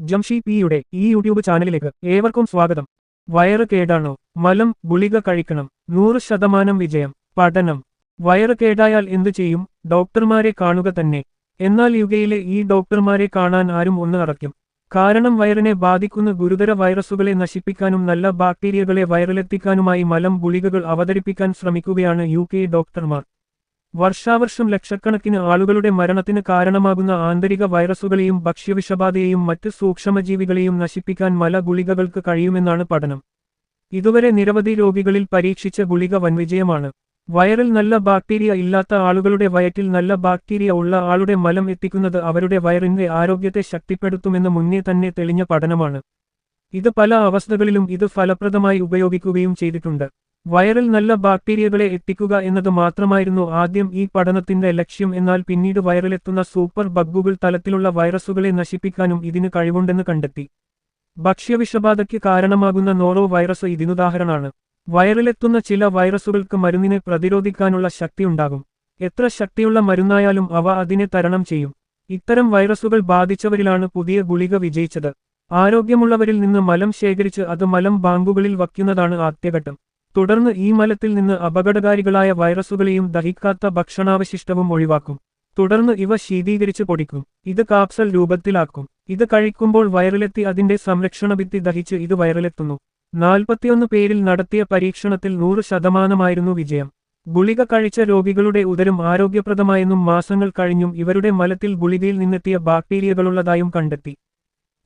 ജംഷി പിയുടെ ഈ യൂട്യൂബ് ചാനലിലേക്ക് ഏവർക്കും സ്വാഗതം. വയറ് കേടാണോ? മലം ഗുളിക കഴിക്കണം. നൂറ് ശതമാനം വിജയം. പഠനം. വയറ് കേടായാൽ എന്തു ചെയ്യും? ഡോക്ടർമാരെ കാണുക തന്നെ. എന്നാൽ യുഗയിലെ ഈ ഡോക്ടർമാരെ കാണാൻ ആരും ഒന്ന് അറയ്ക്കും. കാരണം വയറിനെ ബാധിക്കുന്ന ഗുരുതര വൈറസുകളെ നശിപ്പിക്കാനും നല്ല ബാക്ടീരിയകളെ വയറിലെത്തിക്കാനുമായി മലം ഗുളികകൾ അവതരിപ്പിക്കാൻ ശ്രമിക്കുകയാണ് യു ഡോക്ടർമാർ. വർഷാവർഷം ലക്ഷക്കണക്കിന് ആളുകളുടെ മരണത്തിന് കാരണമാകുന്ന ആന്തരിക വൈറസുകളെയും ഭക്ഷ്യവിഷബാധയെയും മറ്റ് സൂക്ഷ്മജീവികളെയും നശിപ്പിക്കാൻ മല ഗുളികകൾക്ക് കഴിയുമെന്നാണ് പഠനം. ഇതുവരെ നിരവധി രോഗികളിൽ പരീക്ഷിച്ച ഗുളിക വൻവിജയമാണ്. വയറിൽ നല്ല ബാക്ടീരിയ ഇല്ലാത്ത ആളുകളുടെ വയറ്റിൽ നല്ല ബാക്ടീരിയ ഉള്ള ആളുടെ മലം എത്തിക്കുന്നത് അവരുടെ വയറിന്റെ ആരോഗ്യത്തെ ശക്തിപ്പെടുത്തുമെന്ന് മുന്നേ തന്നെ തെളിഞ്ഞ പഠനമാണ്. ഇത് പല അവസ്ഥകളിലും ഇത് ഫലപ്രദമായി ഉപയോഗിക്കുകയും ചെയ്തിട്ടുണ്ട്. വയറിൽ നല്ല ബാക്ടീരിയകളെ എത്തിക്കുക എന്നത് മാത്രമായിരുന്നു ആദ്യം ഈ പഠനത്തിന്റെ ലക്ഷ്യം. എന്നാൽ പിന്നീട് വയറിലെത്തുന്ന സൂപ്പർ ബഗ്ഗുകൾ തലത്തിലുള്ള വൈറസുകളെ നശിപ്പിക്കാനും ഇതിന് കഴിവുണ്ടെന്ന് കണ്ടെത്തി. ഭക്ഷ്യവിഷബാധയ്ക്ക് കാരണമാകുന്ന നോറോ വൈറസ് ഇതിനുദാഹരണമാണ് വയറിലെത്തുന്ന ചില വൈറസുകൾക്ക് മരുന്നിനെ പ്രതിരോധിക്കാനുള്ള ശക്തിയുണ്ടാകും എത്ര ശക്തിയുള്ള മരുന്നായാലും അവ അതിനെ തരണം ചെയ്യും. ഇത്തരം വൈറസുകൾ ബാധിച്ചവരിലാണ് പുതിയ ഗുളിക വിജയിച്ചത്. ആരോഗ്യമുള്ളവരിൽ നിന്ന് മലം ശേഖരിച്ച് അത് മലം ബാങ്കുകളിൽ വയ്ക്കുന്നതാണ് ആദ്യഘട്ടം. തുടർന്ന് ഈ മലത്തിൽ നിന്ന് അപകടകാരികളായ വൈറസുകളെയും ദഹിക്കാത്ത ഭക്ഷണാവശിഷ്ടവും ഒഴിവാക്കും. തുടർന്ന് ഇവ ശീതീകരിച്ച് പൊടിക്കും. ഇത് കാപ്സൽ രൂപത്തിലാക്കും. ഇത് കഴിക്കുമ്പോൾ വയറിലെത്തി അതിന്റെ സംരക്ഷണ ഭിത്തി ദഹിച്ച് ഇത് വയറിലെത്തുന്നു. നാൽപ്പത്തിയൊന്ന് പേരിൽ നടത്തിയ പരീക്ഷണത്തിൽ നൂറ് ശതമാനമായിരുന്നു വിജയം. ഗുളിക കഴിച്ച രോഗികളുടെ ഉദരം ആരോഗ്യപ്രദമായെന്നും മാസങ്ങൾ കഴിഞ്ഞും ഇവരുടെ മലത്തിൽ ഗുളികയിൽ നിന്നെത്തിയ ബാക്ടീരിയകളുള്ളതായും കണ്ടെത്തി.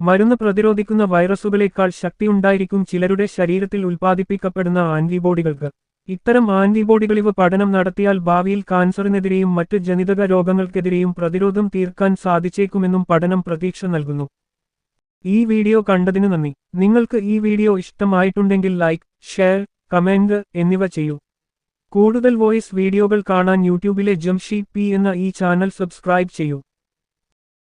മരുന്ന് പ്രതിരോധിക്കുന്ന വൈറസുകളേക്കാൾ ശക്തിയുണ്ടായിരിക്കും ചിലരുടെ ശരീരത്തിൽ ഉൽപ്പാദിപ്പിക്കപ്പെടുന്ന ആന്റിബോഡികൾക്ക്. ഇത്തരം ആന്റിബോഡികൾ ഇവ പഠനം നടത്തിയാൽ ഭാവിയിൽ കാൻസറിനെതിരെയും മറ്റ് ജനിതക രോഗങ്ങൾക്കെതിരെയും പ്രതിരോധം തീർക്കാൻ സാധിച്ചേക്കുമെന്നും പഠനം പ്രതീക്ഷ നൽകുന്നു. ഈ വീഡിയോ കണ്ടതിന് നന്ദി. നിങ്ങൾക്ക് ഈ വീഡിയോ ഇഷ്ടമായിട്ടുണ്ടെങ്കിൽ ലൈക്ക് ഷെയർ കമന്റ് എന്നിവ ചെയ്യൂ. കൂടുതൽ വോയിസ് വീഡിയോകൾ കാണാൻ യൂട്യൂബിലെ ജംഷി പി എന്ന ഈ ചാനൽ സബ്സ്ക്രൈബ് ചെയ്യൂ.